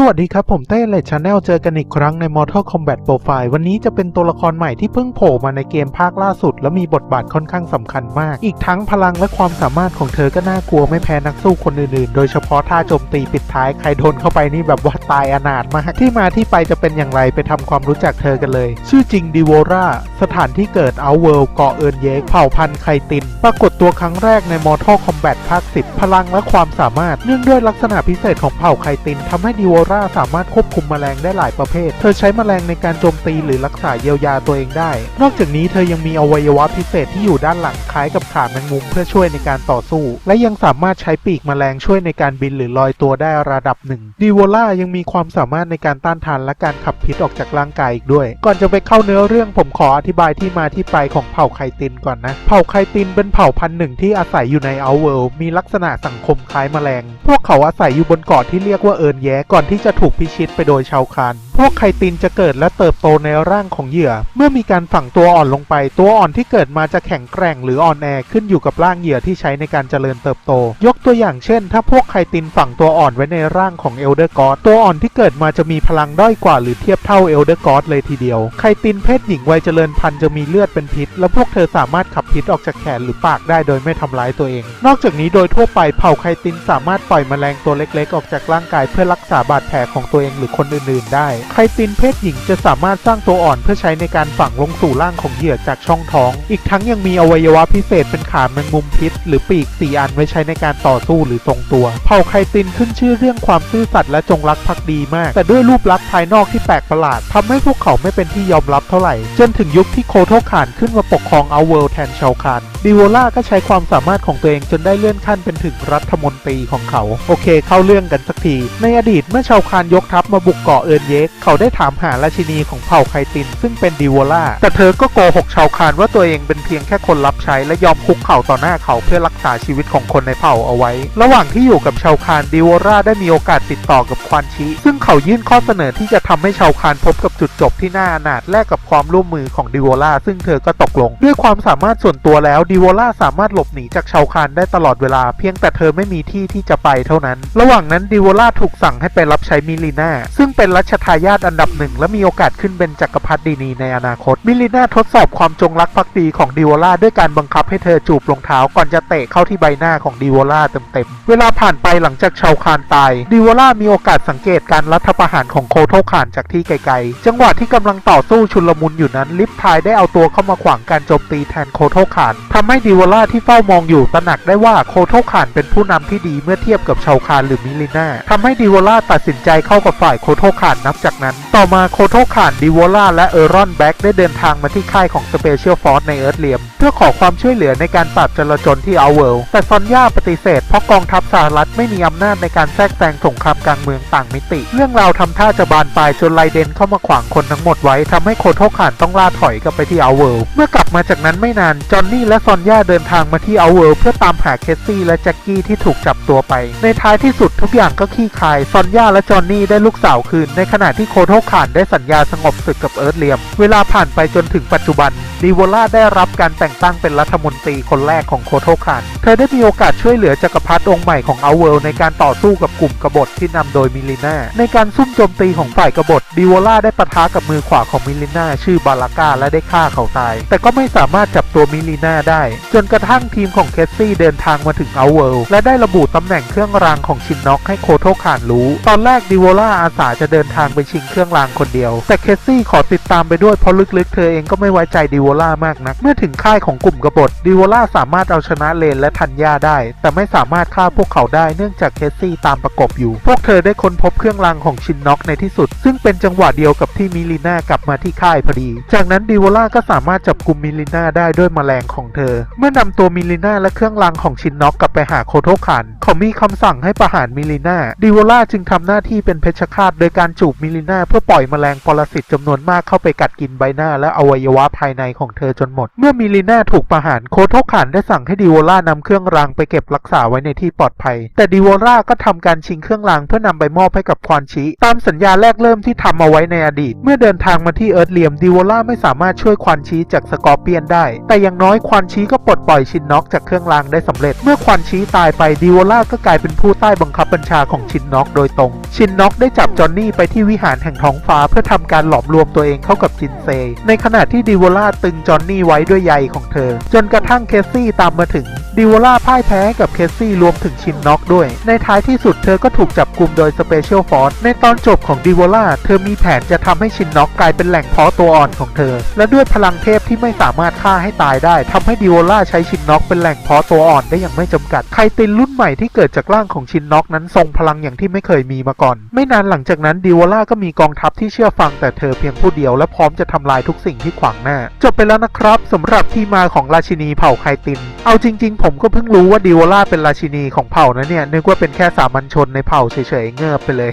สวัสดีครับ ผมเต้เลดชาแนลเจอกันอีกครั้งใน Mortal Kombat Profile วันนี้จะเป็นตัวละครใหม่ที่เพิ่งโผล่มาในเกมภาคล่าสุด และมีบทบาทค่อนข้างสำคัญมาก อีกทั้งพลังและความสามารถของเธอก็น่ากลัวไม่แพ้นักสู้คนอื่นๆ โดยเฉพาะท่าโจมตีปิดท้ายใครโดนเข้าไปนี่แบบว่าตายอนาถมาก ที่มาที่ไปจะเป็นอย่างไรไปทำความรู้จักเธอกันเลย ชื่อจริงดิโวราสถานที่เกิดเอาเวิลด์เกาะเอิร์นเยกเผ่าพันธุ์ไคติน ปรากฏตัวครั้งแรกใน Mortal Kombat ภาค10พลังและความสามารถเนื่องด้วยลักษณะพิเศษของเผ่าไคตินทำให้ดิโวราสามารถควบคุมแมลงได้หลายประเภท เธอใช้แมลงในการโจมตีหรือรักษาเยียวยาตัวเองได้ นอกจากนี้เธอยังมีอวัยวะพิเศษที่อยู่ด้านหลังคล้ายกับขาแมงมุมเพื่อช่วยในการต่อสู้ และยังสามารถใช้ปีกแมลงช่วยในการบินหรือลอยตัวได้ระดับหนึ่งดิโวล่ายังมีความสามารถในการต้านทานและการขับพิษออกจากร่างกายอีกด้วย ก่อนจะไปเข้าเนื้อเรื่องผมขออธิบายที่มาที่ไปของเผ่าไคตินก่อนนะ เผ่าไคตินเป็นเผ่าพันธุ์หนึ่งที่อาศัยอยู่ในเอาเวิลด์มีลักษณะสังคมคล้ายแมลง พวกเขาอาศัยอยู่บนเกาะที่เรียกว่าเอินแย้ก่อนที่จะถูกพิชิตไปโดยชาวคานพวกไคตินจะเกิดและเติบโตในร่างของเหยื่อ เมื่อมีการฝังตัวอ่อนลงไป ตัวอ่อนที่เกิดมาจะแข็งแกร่งหรืออ่อนแอขึ้นอยู่กับร่างเหยื่อที่ใช้ในการเจริญเติบโต ยกตัวอย่างเช่น ถ้าพวกไคตินฝังตัวอ่อนไว้ในร่างของเอลเดอร์กอตัวอ่อนที่เกิดมาจะมีพลังด้อยกว่าหรือเทียบเท่าเอลเดอร์กอเลยทีเดียว ไคตินเพศหญิงวัยเจริญพันธุ์จะมีเลือดเป็นพิษ และพวกเธอสามารถขับพิษออกจากแขนหรือปากได้โดยไม่ทำร้ายตัวเอง นอกจากนี้โดยทั่วไปเผ่าไคตินสามารถปล่อยแมลงตัวเล็ก ๆ ออกจากร่างกายเพื่อรักษาบาดแผลของตัวเองหรือคนอื่นๆ ได้ ไคตินเพศหญิงจะสามารถสร้างตัวอ่อนเพื่อใช้ในการฝังลงสู่ร่างของเหยื่อจากช่องท้อง อีกทั้งยังมีอวัยวะพิเศษเป็นขาแมงมุมพิษ หรือปีกสี่อันไว้ใช้ในการต่อสู้หรือทรงตัว เผ่าไคตินขึ้นชื่อเรื่องความซื่อสัตย์และจงรักภักดีมาก แต่ด้วยรูปลักษณ์ภายนอกที่แปลกประหลาดทำให้พวกเขาไม่เป็นที่ยอมรับเท่าไหร่ จนถึงยุคที่โคโทขานขึ้นมาปกครองเอาเวิลด์แทนชาวคานดิโวล่าก็ใช้ความสามารถของตัวเองจนได้เลื่อนขั้นเป็นถึงรัฐมนตรีของเขา โอเค เข้าเรื่องกันสักที ในอดีตเมื่อชาวาคานยกทัพมาบุกเกาะเอินเยก เขาได้ถามหาราชินีของเผ่าไคติน ซึ่งเป็นดิวล่า แต่เธอก็โกหกชาวคานว่าตัวเองเป็นเพียงแค่คนรับใช้และยอมคุกเข่าต่อหน้าเขาเพื่อรักษาชีวิตของคนในเผ่าเอาไว้ ระหว่างที่อยู่กับชาวคานดิวล่าได้มีโอกาสติดต่อกับควานชิซึ่งเขายื่นข้อเสนอที่จะทำให้ชาวคานพบกับจุดจบที่น่าอนาถแลกกับความร่วมมือของดิวล่าซึ่งเธอก็ตกลง ด้วยความสามารถส่วนตัวแล้วดิวล่าสามารถหลบหนีจากชาวคานได้ตลอดเวลา เพียงแต่เธอไม่มีที่ที่จะไปเท่านั้น ระหว่างนั้นดิวล่าถูกสั่งให้ไปรับใช้มิลิน่าซึ่งเป็นรัชทายาทอันดับหนึ่งและมีโอกาสขึ้นเป็นจักรพรรดินีในอนาคต มิลิน่าทดสอบความจงรักภักดีของดิโวล่าด้วยการบังคับให้เธอจูบรองเท้าก่อนจะเตะเข้าที่ใบหน้าของดิโวล่าเต็มๆ เวลาผ่านไปหลังจากชาวคานตาย ดิโวล่ามีโอกาสสังเกตการรัฐประหารของโคโทคานจากที่ไกลๆ จังหวะที่กำลังต่อสู้ชุลมุนอยู่นั้นลิฟทายได้เอาตัวเข้ามาขวางการโจมตีแทนโคโทคานทำให้ดิโวล่าที่เฝ้ามองอยู่ตระหนักได้ว่าโคโทคานเป็นผู้นำที่ดีเมื่อเทียบกับชาวคานหรือมิลิน่าทำให้ดิวล่าตัดสินใจเข้ากับฝ่ายโคโทคานนับจากนั้น ต่อมาโคโทคานดิโวล่าและเออรอนแบ็กได้เดินทางมาที่ค่ายของสเปเชียลฟอร์สในเอิร์ธเลียม เพื่อขอความช่วยเหลือในการปราบจลาจลที่เอาเวล์แต่ซอนย่าปฏิเสธเพราะกองทัพสหรัฐไม่มีอำนาจในการแทรกแซงสงครามกลางเมืองต่างมิติ เรื่องราวทำท่าจะบานปลายจนไลเดนเข้ามาขวางคนทั้งหมดไว้ทำให้โคโทคานต้องล่าถอยกลับไปที่เอาเวล์เมื่อกลับมาจากนั้นไม่นานจอนนี่และซอนย่าเดินทางมาที่เอาเวล์เพื่อตามหาเคสซี่และแจ็คกี้ที่ถูกจับตัวไป ในท้ายที่สุดทุกอย่างก็คลี่คลายซอนย่าและจอห์นนี่ได้ลูกสาวคืน ในขณะที่โคโทคานได้สัญญาสงบศึกกับเอิร์ธเลียม เวลาผ่านไปจนถึงปัจจุบัน ดีโวล่าได้รับการแต่งตั้งเป็นรัฐมนตรีคนแรกของโคโทคานเธอได้มีโอกาสช่วยเหลือจักรพรรดิองค์ใหม่ของเอาเวลในการต่อสู้กับกลุ่มกบฏที่นำโดยมิลิน่า ในการซุ่มโจมตีของฝ่ายกบฏดีโวล่าได้ปะทะกับมือขวาของมิลิน่าชื่อบาลาก้าและได้ฆ่าเขาตาย แต่ก็ไม่สามารถจับตัวมิลิน่าได้ จนกระทั่งทีมของเคสซี่เดินทางมาถึงเอาเวลและได้ระบุตำแหน่งเครื่องรางของชินน็อกให้โคโทคานรู้ ตอนแรกดิโวล่าอาสาจะเดินทางไปชิงเครื่องรางคนเดียว แต่เคสซี่ขอติดตามไปด้วยเพราะลึกๆ เธอเองก็ไม่ไว้ใจดิโวล่ามากนัก เมื่อถึงค่ายของกลุ่มกบฏดิวล่าสามารถเอาชนะเลนและทันยาได้ แต่ไม่สามารถฆ่าพวกเขาได้เนื่องจากเคสซี่ตามประกบอยู่ พวกเธอได้ค้นพบเครื่องรางของชินน็อกในที่สุด ซึ่งเป็นจังหวะเดียวกับที่มิลิน่ากลับมาที่ค่ายพอดี จากนั้นดิวล่าก็สามารถจับกลุ่มมิลิน่าได้ด้วยแมลงของเธอ เมื่อนำตัวมิลิน่าและเครื่องรางของชินน็อกกลับไปหาโคโทคันเขามีคำสั่งให้ประหารมิลิน่าดิวล่าจึงทำหน้าที่เป็นเพชฌฆาตโดยการจูบมิลิน่าเพื่อปล่อยแมลงปรสิตจำนวนมากเข้าไปกัดกินใบหน้าและอวัยวะภายในของเธอจนหมด เมื่อมิลิน่าถูกประหารโคโทขานได้สั่งให้ดิโวล่านำเครื่องรางไปเก็บรักษาไว้ในที่ปลอดภัย แต่ดิโวล่าก็ทำการชิงเครื่องรางเพื่อนำไปมอบให้กับควานชิ ตามสัญญาแรกเริ่มที่ทำเอาไว้ในอดีต เมื่อเดินทางมาที่เอิร์ธเลียมดิโวล่าไม่สามารถช่วยควานชิจากสกอร์เปียนได้ แต่อย่างน้อยควานชิก็ปลดปล่อยชินน็อกจากเครื่องรางได้สำเร็จ เมื่อควานชิตายไปดิโวล่าก็กลายเป็นผู้ใต้บังคับบัญชาของชินน็อกโดยตรง ชินน็อกได้จับจอห์นนี่ไปที่วิหารแห่งท้องฟ้าเพื่อทำการหลอมรวมตัวเองเข้ากับจินเซ ในขณะที่ดิโวล่าตงจอนนี่ไว้ด้วยใยของเธอ จนกระทั่งเคสซี่ตามมาถึงดิวล่าพ่ายแพ้กับเคสซี่รวมถึงชินน็อกด้วย ในท้ายที่สุดเธอก็ถูกจับกลุ่มโดยสเปเชียลฟอร์สในตอนจบของดิวล่าเธอมีแผนจะทำให้ชินน็อกกลายเป็นแหล่งเพาะตัวอ่อนของเธอ และด้วยพลังเทพที่ไม่สามารถฆ่าให้ตายได้ทำให้ดิวล่าใช้ชินน็อกเป็นแหล่งเพาะตัวอ่อนได้อย่างไม่จำกัดไคตินรุ่นใหม่ที่เกิดจากร่างของชินน็อกนั้นทรงพลังอย่างที่ไม่เคยมีมาก่อน ไม่นานหลังจากนั้นดิวล่าก็มีกองทัพที่เชื่อฟังแต่เธอเพียงผู้เดียวและพร้อมจะทำลายทุกสิ่งที่ขวางหน้า จบไปแล้วนะครับสำหรับที่มาของราชินีเผ่าไคติน เอาจริง ๆ ผมก็เพิ่งรู้ว่าดิวล่าเป็นราชินีของเผ่านะเนี่ยนึกว่าเป็นแค่สามัญชนในเผ่าเฉยๆเงือบไปเลย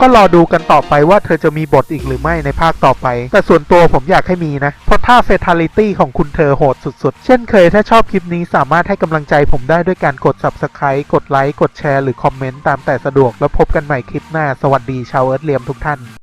ก็รอดูกันต่อไปว่าเธอจะมีบทอีกหรือไม่ในภาคต่อไป แต่ส่วนตัวผมอยากให้มีนะ เพราะท่าเฟทาลิตี้ของคุณเธอโหดสุดๆ เช่นเคยถ้าชอบคลิปนี้สามารถให้กำลังใจผมได้ด้วยการกด subscribe กดไลค์กดแชร์หรือคอมเมนต์ตามแต่สะดวกแล้วพบกันใหม่คลิปหน้าสวัสดีชาวเอิร์ธเลียมทุกท่าน